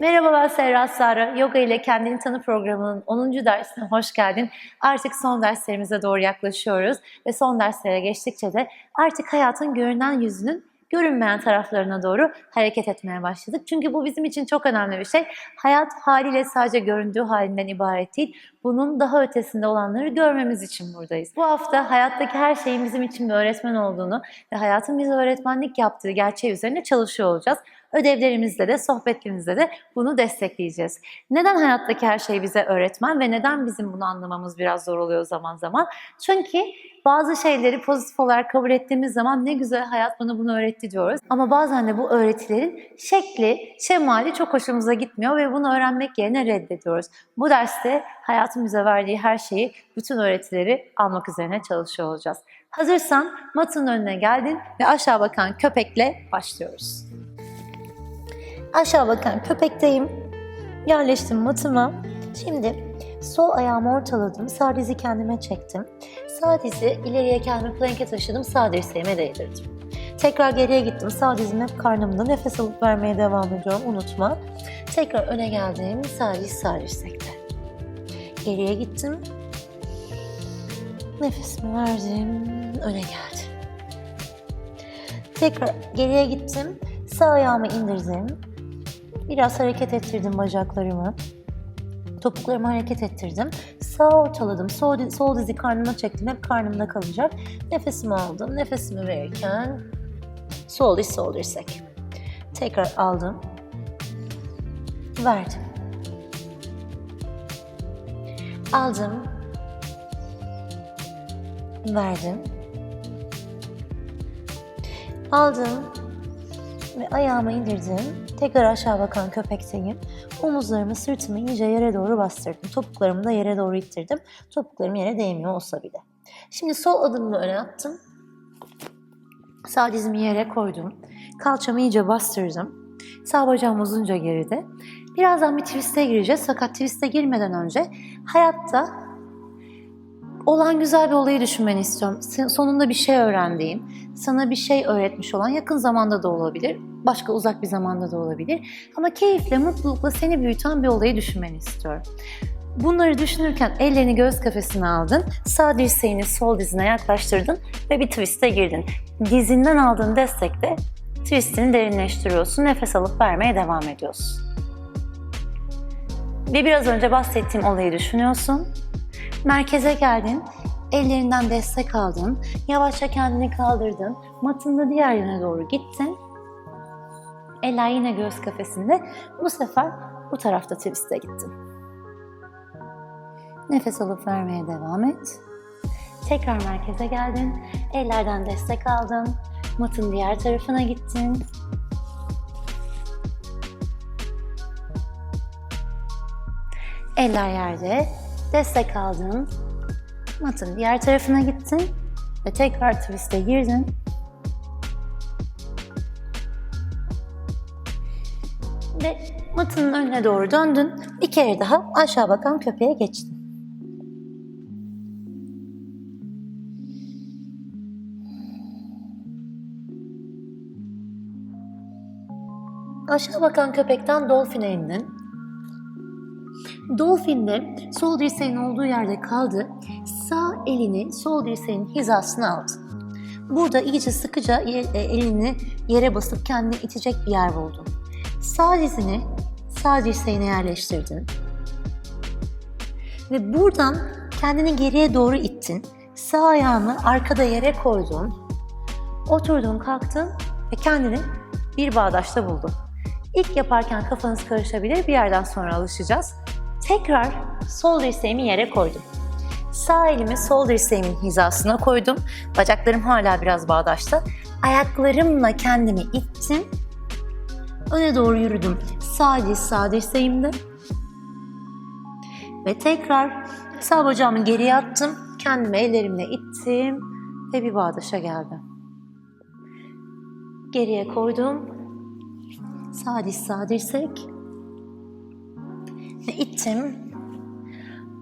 Merhaba ben Serra Sarı. Yoga ile Kendini Tanı programının 10. dersine hoş geldin. Artık son derslerimize doğru yaklaşıyoruz ve son derslere geçtikçe de artık hayatın görünen yüzünün görünmeyen taraflarına doğru hareket etmeye başladık. Çünkü bu bizim için çok önemli bir şey. Hayat haliyle sadece göründüğü halinden ibaret değil. Bunun daha ötesinde olanları görmemiz için buradayız. Bu hafta hayattaki her şeyin bizim için bir öğretmen olduğunu ve hayatın bize öğretmenlik yaptığı gerçeği üzerine çalışıyor olacağız. Ödevlerimizde de, sohbetimizde de bunu destekleyeceğiz. Neden hayattaki her şey bize öğretmen ve neden bizim bunu anlamamız biraz zor oluyor zaman zaman? Çünkü bazı şeyleri pozitif olarak kabul ettiğimiz zaman ne güzel hayat bana bunu öğretti diyoruz. Ama bazen de bu öğretilerin şekli, şemali çok hoşumuza gitmiyor ve bunu öğrenmek yerine reddediyoruz. Bu derste hayatın bize verdiği her şeyi, bütün öğretileri almak üzerine çalışıyor olacağız. Hazırsan matın önüne geldin ve aşağı bakan köpekle başlıyoruz. Aşağı bakan köpekteyim. Yerleştim matıma. Şimdi sol ayağımı ortaladım. Sağ dizi kendime çektim. Sağ dizi ileriye kendimi plank'e taşıdım. Sağ dirseğime değdirdim. Tekrar geriye gittim. Sağ dizim hep karnımda. Nefes alıp vermeye devam ediyorum. Unutma. Tekrar öne geldim. Sağ diz sağ dirsekte. Geriye gittim. Nefesimi verdim. Öne geldim. Tekrar geriye gittim. Sağ ayağımı indirdim. Biraz hareket ettirdim bacaklarımı. Topuklarımı hareket ettirdim. Sağ ortaladım. Sol, sol dizi karnıma çektim. Hep karnımda kalacak. Nefesimi aldım. Nefesimi verirken sol diz sol dirsek. Tekrar aldım. Verdim. Aldım. Verdim. Aldım ve ayağımı indirdim. Tekrar aşağı bakan köpekteyim. Omuzlarımı, sırtımı iyice yere doğru bastırdım. Topuklarımı da yere doğru ittirdim. Topuklarım yere değmiyor olsa bile. Şimdi sol adımımı öne attım. Sağ dizimi yere koydum. Kalçamı iyice bastırdım. Sağ bacağım uzunca geride. Birazdan bir twist'e gireceğiz. Fakat twist'e girmeden önce hayatta olan güzel bir olayı düşünmeni istiyorum. Sonunda bir şey öğrendiğin, sana bir şey öğretmiş olan yakın zamanda da olabilir, başka uzak bir zamanda da olabilir. Ama keyifle, mutlulukla seni büyüten bir olayı düşünmeni istiyorum. Bunları düşünürken ellerini göğüs kafesine aldın, sağ dirseğini sol dizine yaklaştırdın ve bir twist'e girdin. Dizinden aldığın destekle twist'ini derinleştiriyorsun, nefes alıp vermeye devam ediyorsun. Ve biraz önce bahsettiğim olayı düşünüyorsun. Merkeze geldin, ellerinden destek aldın, yavaşça kendini kaldırdın, matında diğer yöne doğru gittin. Eller yine göğüs kafesinde. Bu sefer bu tarafta twist'e gittin. Nefes alıp vermeye devam et. Tekrar merkeze geldin. Ellerden destek aldın. Matın diğer tarafına gittin. Eller yerde. Destek aldın. Matın diğer tarafına gittin. Ve tekrar twist'e girdin. Ve matının önüne doğru döndün. Bir kere daha aşağı bakan köpeğe geçtin. Aşağı bakan köpekten dolfine indin. Dolfinde sol dirseğin olduğu yerde kaldı. Sağ elini sol dirseğin hizasına aldı. Burada iyice sıkıca elini yere basıp kendini itecek bir yer buldun. Sağ dizini sağ dirseğine yerleştirdin. Ve buradan kendini geriye doğru ittin. Sağ ayağını arkada yere koydun. Oturdun, kalktın ve kendini bir bağdaşta buldun. İlk yaparken kafanız karışabilir, bir yerden sonra alışacağız. Tekrar sol dirseğimi yere koydum. Sağ elimi sol dirseğimin hizasına koydum. Bacaklarım hala biraz bağdaşta. Ayaklarımla kendimi ittim. Öne doğru yürüdüm. Sağ diz sağ dirseğimde. Ve tekrar sağ bacağımı geriye attım. Kendimi ellerimle ittim ve bir bağdaşa geldim. Geriye koydum. Sağ diz sağ. İttim.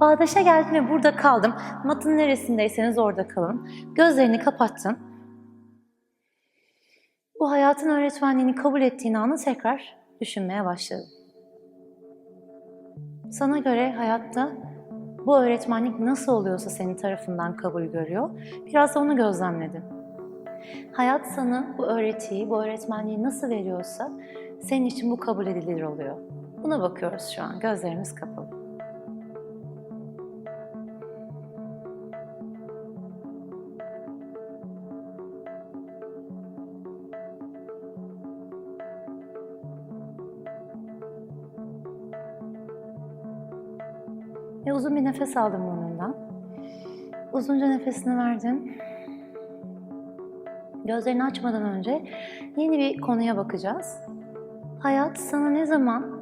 Bağdaşa geldim ve burada kaldım. Matın neresindeyseniz orada kalın. Gözlerini kapattın. Bu hayatın öğretmenliğini kabul ettiğin anı tekrar düşünmeye başladın. Sana göre hayatta bu öğretmenlik nasıl oluyorsa senin tarafından kabul görüyor. Biraz da onu gözlemledin. Hayat sana bu öğretiyi, bu öğretmenliği nasıl veriyorsa senin için bu kabul edilir oluyor. Buna bakıyoruz şu an. Gözlerimiz kapalı. Ve uzun bir nefes aldım burnundan. Uzunca nefesini verdim. Gözlerini açmadan önce yeni bir konuya bakacağız. Hayat sana ne zaman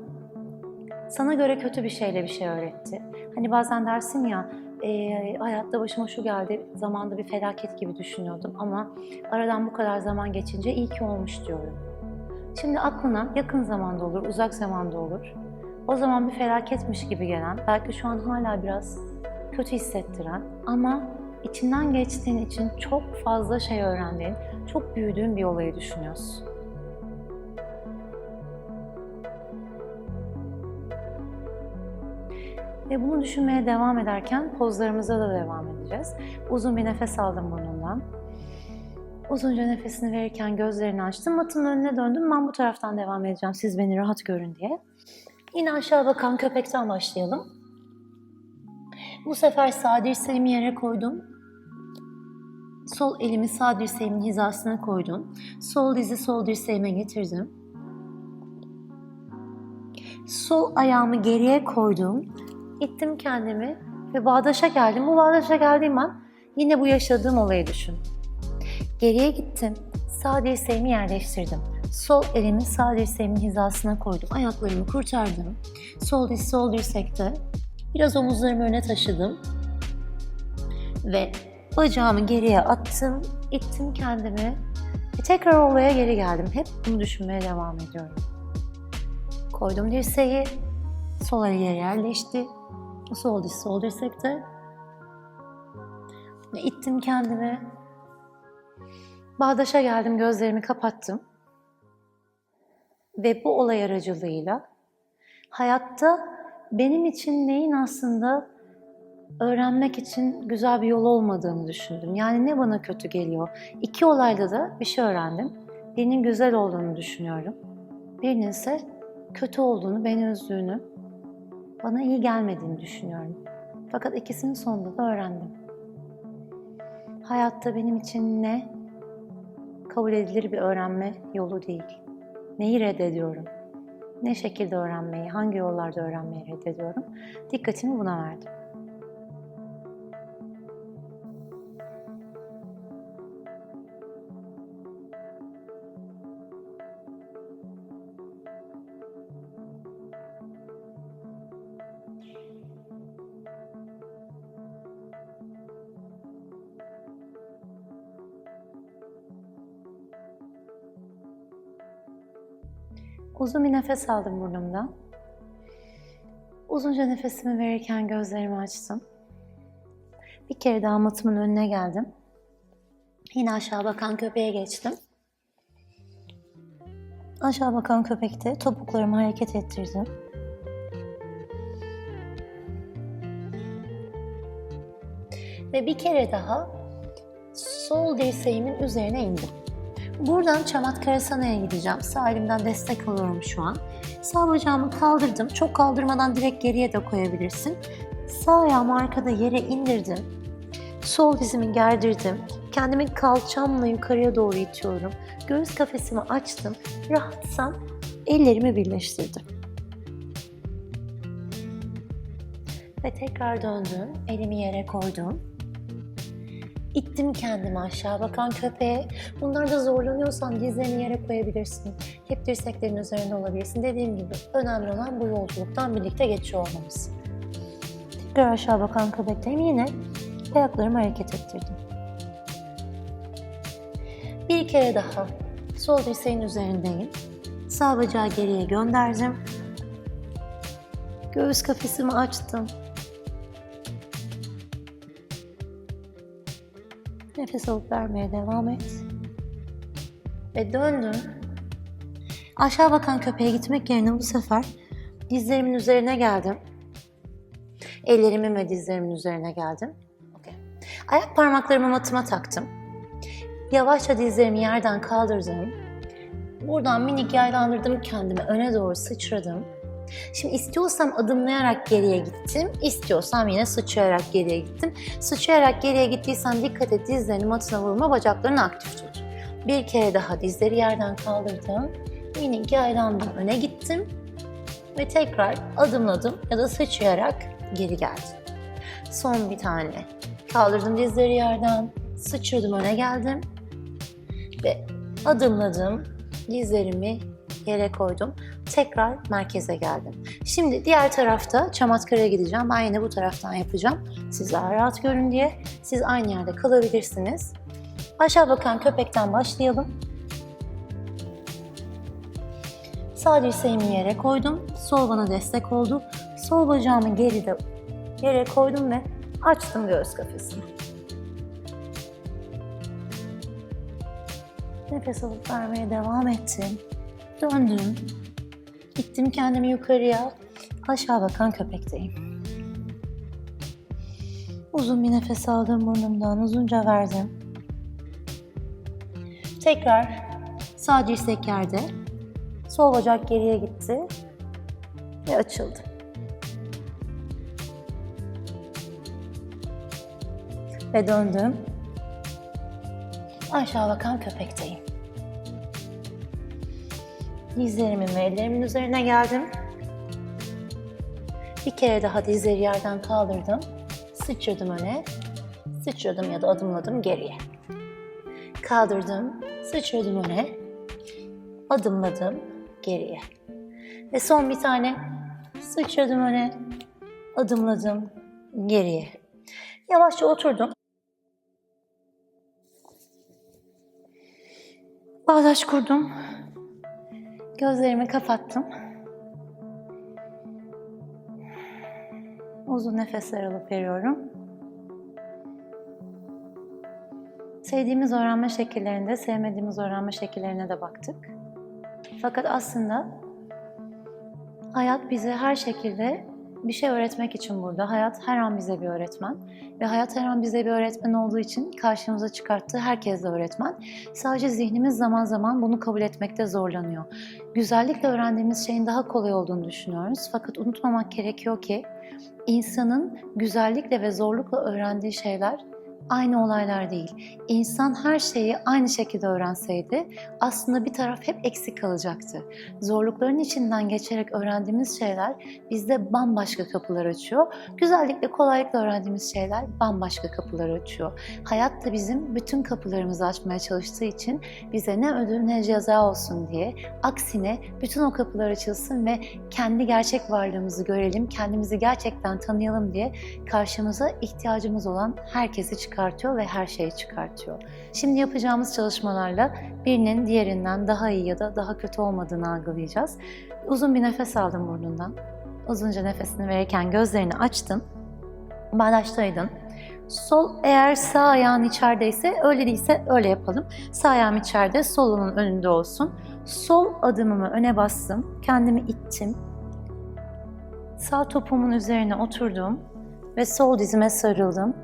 sana göre kötü bir şeyle bir şey öğretti? Hani bazen dersin ya, e, hayatta başıma şu geldi, zamanda bir felaket gibi düşünüyordum ama aradan bu kadar zaman geçince iyi ki olmuş diyorum. Şimdi aklına yakın zamanda olur, uzak zamanda olur. O zaman bir felaketmiş gibi gelen, belki şu an hala biraz kötü hissettiren ama içinden geçtiğin için çok fazla şey öğrendiğin, çok büyüdüğün bir olayı düşünüyorsun. Ve bunu düşünmeye devam ederken pozlarımıza da devam edeceğiz. Uzun bir nefes aldım burnundan. Uzunca nefesini verirken gözlerini açtım. Matımın önüne döndüm. Ben bu taraftan devam edeceğim. Siz beni rahat görün diye. Yine aşağı bakan köpekten başlayalım. Bu sefer sağ dirseğimi yere koydum. Sol elimi sağ dirseğimin hizasına koydum. Sol dizi sol dirseğime getirdim. Sol ayağımı geriye koydum. İttim kendimi ve bağdaşa geldim. Bu bağdaşa geldiğim an yine bu yaşadığım olayı düşün. Geriye gittim. Sağ dirseğimi yerleştirdim. Sol elimi sağ dirseğimin hizasına koydum. Ayaklarımı kurtardım. Sol diz sol dirsekte. Biraz omuzlarımı öne taşıdım. Ve bacağımı geriye attım. ittim kendimi. Ve tekrar olaya geri geldim. Hep bunu düşünmeye devam ediyorum. Koydum dirseği. Sol el yere yerleşti. Sol diz sol dirsekte. İttim kendimi. Bağdaşa geldim, gözlerimi kapattım. Ve bu olay aracılığıyla hayatta benim için neyin aslında öğrenmek için güzel bir yol olmadığını düşündüm. Yani ne bana kötü geliyor? İki olayda da bir şey öğrendim. Birinin güzel olduğunu düşünüyorum. Birinin ise kötü olduğunu, beni üzdüğünü, bana iyi gelmediğini düşünüyorum. Fakat ikisinin sonunda da öğrendim. Hayatta benim için ne kabul edilir bir öğrenme yolu değil. Neyi reddediyorum? Ne şekilde öğrenmeyi, hangi yollarda öğrenmeyi reddediyorum? Dikkatimi buna verdim. Uzun bir nefes aldım burnumdan. Uzunca nefesimi verirken gözlerimi açtım. Bir kere daha matımın önüne geldim. Yine aşağı bakan köpeğe geçtim. Aşağı bakan köpekte topuklarımı hareket ettirdim. Ve bir kere daha sol dirseğimin üzerine indim. Buradan Çamatkarasana'a gideceğim. Sağ elimden destek alıyorum şu an. Sağ bacağımı kaldırdım. Çok kaldırmadan direkt geriye de koyabilirsin. Sağ ayağımı arkada yere indirdim. Sol dizimi gerdirdim. Kendimi kalçamla yukarıya doğru itiyorum. Göğüs kafesimi açtım. Rahatsam ellerimi birleştirdim. Ve tekrar döndüm. Elimi yere koydum. İttim kendimi aşağı bakan köpeğe. Bunlarda zorlanıyorsan dizlerini yere koyabilirsin. Hep dirseklerin üzerinde olabilirsin. Dediğim gibi önemli olan bu yolculuktan birlikte geçiyor olmamız. Tekrar aşağı bakan köpekteyim. Yine ayaklarımı hareket ettirdim. Bir kere daha sol dirseğin üzerindeyim. Sağ bacağı geriye gönderdim. Göğüs kafesimi açtım. Nefes alıp vermeye devam et. Ve döndüm. Aşağı bakan köpeğe gitmek yerine bu sefer dizlerimin üzerine geldim. Ellerimin ve dizlerimin üzerine geldim. Okey. Ayak parmaklarımı matıma taktım. Yavaşça dizlerimi yerden kaldırdım. Buradan minik yaylandırdım kendimi. Öne doğru sıçradım. Şimdi istiyorsam adımlayarak geriye gittim. İstiyorsam yine sıçrayarak geriye gittim. Sıçrayarak geriye gittiysen dikkat et dizlerini matına vurma, bacaklarını aktif tut. Bir kere daha dizleri yerden kaldırdım. Minik yaylandım, öne gittim. Ve tekrar adımladım ya da sıçrayarak geri geldim. Son bir tane. Kaldırdım dizleri yerden, sıçradım öne geldim. Ve adımladım, dizlerimi yere koydum. Tekrar merkeze geldim. Şimdi diğer tarafta Çamatkara'ya gideceğim. Ben yine bu taraftan yapacağım. Siz daha rahat görün diye. Siz aynı yerde kalabilirsiniz. Aşağı bakan köpekten başlayalım. Sağ dirseğimi yere koydum. Sol bana destek oldu. Sol bacağımı geride yere koydum ve açtım göğüs kafesini. Nefes alıp vermeye devam ettim. Döndüm. Gittim kendimi yukarıya. Aşağı bakan köpekteyim. Uzun bir nefes aldım burnumdan. Uzunca verdim. Tekrar sağ dirsek yerde. Sol bacak geriye gitti. Ve açıldı. Ve döndüm. Aşağı bakan köpekteyim. Dizlerimin ve ellerimin üzerine geldim. Bir kere daha dizleri yerden kaldırdım. Sıçradım öne. Sıçradım ya da adımladım geriye. Kaldırdım. Sıçradım öne. Adımladım geriye. Ve son bir tane sıçradım öne. Adımladım geriye. Yavaşça oturdum. Bağdaş kurdum. Gözlerimi kapattım. Uzun nefesler alıp veriyorum. Sevdiğimiz öğrenme şekillerinde, sevmediğimiz öğrenme şekillerine de baktık. Fakat aslında hayat bize her şekilde bir şey öğretmek için burada. Hayat her an bize bir öğretmen. Ve hayat her an bize bir öğretmen olduğu için karşımıza çıkarttığı herkes de öğretmen. Sadece zihnimiz zaman zaman bunu kabul etmekte zorlanıyor. Güzellikle öğrendiğimiz şeyin daha kolay olduğunu düşünüyoruz. Fakat unutmamak gerekiyor ki insanın güzellikle ve zorlukla öğrendiği şeyler aynı olaylar değil. İnsan her şeyi aynı şekilde öğrenseydi aslında bir taraf hep eksik kalacaktı. Zorlukların içinden geçerek öğrendiğimiz şeyler bizde bambaşka kapılar açıyor. Güzellikle, kolaylıkla öğrendiğimiz şeyler bambaşka kapılar açıyor. Hayat da bizim bütün kapılarımızı açmaya çalıştığı için bize ne ödül ne ceza olsun diye aksine bütün o kapılar açılsın ve kendi gerçek varlığımızı görelim, kendimizi gerçekten tanıyalım diye karşımıza ihtiyacımız olan herkesi çıkartıyor ve her şeyi çıkartıyor. Şimdi yapacağımız çalışmalarla birinin diğerinden daha iyi ya da daha kötü olmadığını algılayacağız. Uzun bir nefes aldım burnundan. Uzunca nefesini verirken gözlerini açtın. Bağdaştaydın. Sol eğer sağ ayağın içerideyse öyle değilse öyle yapalım. Sağ ayağım içeride, solunun önünde olsun. Sol adımımı öne bastım. Kendimi ittim. Sağ topumun üzerine oturdum ve sol dizime sarıldım.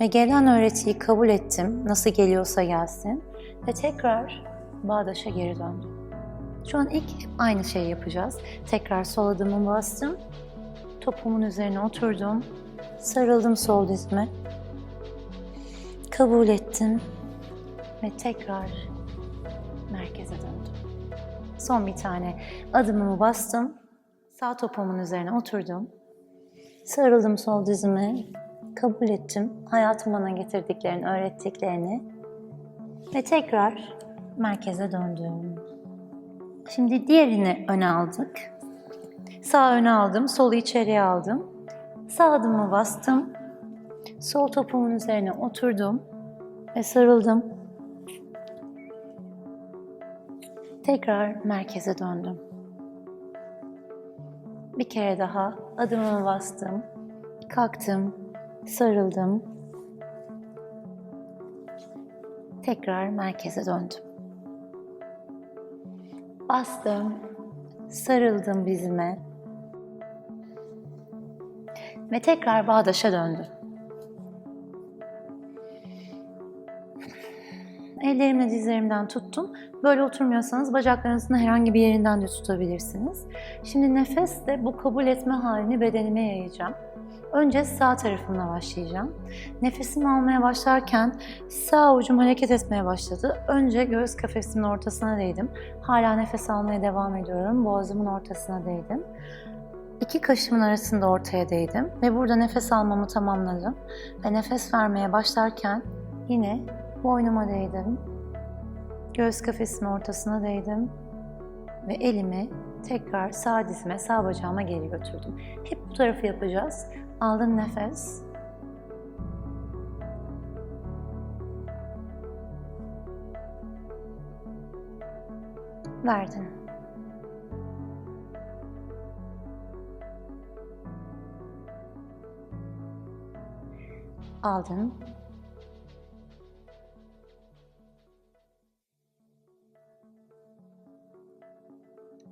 Ve gelen öğretiyi kabul ettim. Nasıl geliyorsa gelsin. Ve tekrar bağdaşa geri döndüm. Şu an ilk aynı şeyi yapacağız. Tekrar sol adımımı bastım. Topumun üzerine oturdum. Sarıldım sol dizime. Kabul ettim. Ve tekrar merkeze döndüm. Son bir tane adımımı bastım. Sağ topumun üzerine oturdum. Sarıldım sol dizime. Kabul ettim. Hayatım bana getirdiklerini, öğrettiklerini. Ve tekrar merkeze döndüm. Şimdi diğerini öne aldık. Sağ öne aldım, solu içeriye aldım. Sağ adımı bastım. Sol topumun üzerine oturdum ve sarıldım. Tekrar merkeze döndüm. Bir kere daha adımımı bastım. Kalktım, sarıldım. Tekrar merkeze döndüm. Bastım, sarıldım dizime. Ve tekrar bağdaşa döndün. Ellerimle dizlerimden tuttum. Böyle oturmuyorsanız bacaklarınızın herhangi bir yerinden de tutabilirsiniz. Şimdi nefesle bu kabul etme halini bedenime yayacağım. Önce sağ tarafımla başlayacağım. Nefesimi almaya başlarken sağ avucum hareket etmeye başladı. Önce göğüs kafesimin ortasına değdim. Hala nefes almaya devam ediyorum. Boğazımın ortasına değdim. İki kaşımın arasında ortaya değdim ve burada nefes almamı tamamladım. Ve nefes vermeye başlarken yine boynuma değdim. Göğüs kafesimin ortasına değdim. Ve elimi tekrar sağ dizime, sağ bacağıma geri götürdüm. Hep bu tarafı yapacağız. Aldın nefes. Verdin. Aldın.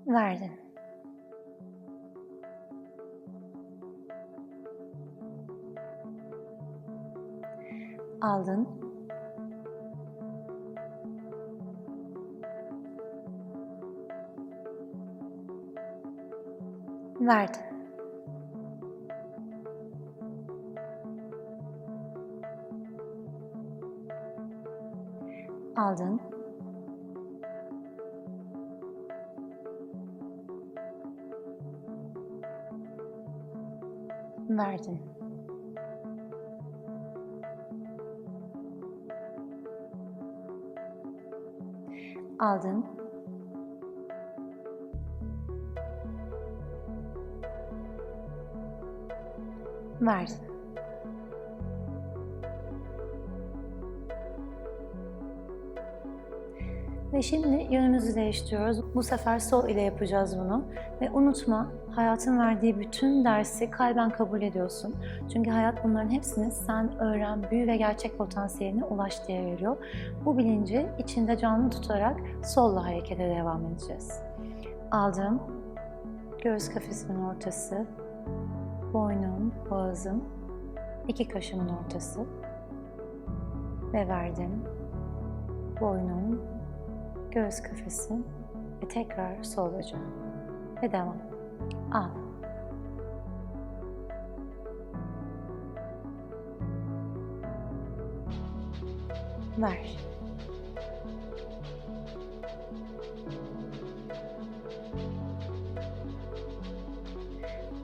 Verdin. Aldın. Verdin. Aldın. Verdin. Aldın. Verdin. Ve şimdi yönümüzü değiştiriyoruz. Bu sefer sol ile yapacağız bunu. Ve unutma, hayatın verdiği bütün dersi kalben kabul ediyorsun. Çünkü hayat bunların hepsini sen öğren, büyü ve gerçek potansiyeline ulaş diye veriyor. Bu bilinci içinde canlı tutarak solla harekete devam edeceğiz. Aldım. Göğüs kafesimin ortası, boynum, boğazım, iki kaşımın ortası ve verdim. Boynum, göğüs kafesi ve tekrar sol bacağım ve devam. 啊！来！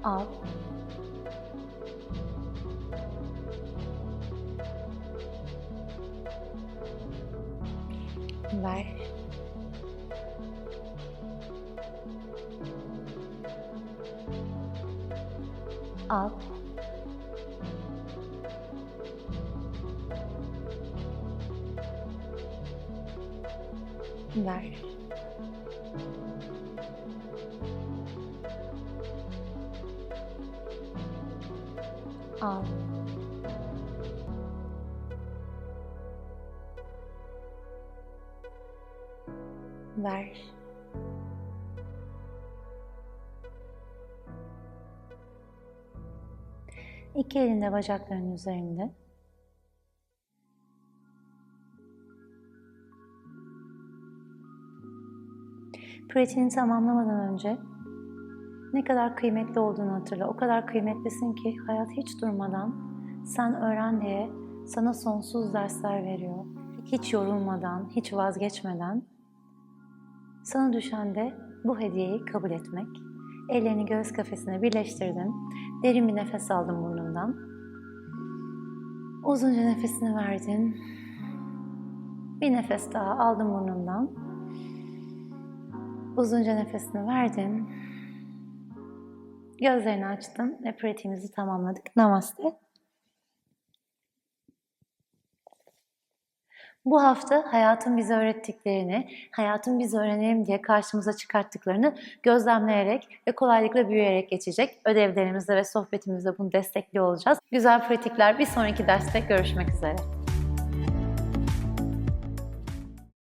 啊！来！up. Vanish Up. vanish İki elinde bacakların üzerinde. Pratiğini tamamlamadan önce ne kadar kıymetli olduğunu hatırla. O kadar kıymetlisin ki hayat hiç durmadan sen öğren diye sana sonsuz dersler veriyor. Hiç yorulmadan, hiç vazgeçmeden sana düşen de bu hediyeyi kabul etmek. Ellerini göğüs kafesine birleştirdin. Derin bir nefes aldın burnundan. Uzunca nefesini verdin. Bir nefes daha aldın burnundan. Uzunca nefesini verdin. Gözlerini açtın ve pratiğimizi tamamladık. Namaste. Bu hafta hayatın bize öğrettiklerini, hayatın bize öğrenelim diye karşımıza çıkarttıklarını gözlemleyerek ve kolaylıkla büyüyerek geçecek. Ödevlerimizde ve sohbetimizde bunu destekli olacağız. Güzel pratikler bir sonraki derste görüşmek üzere.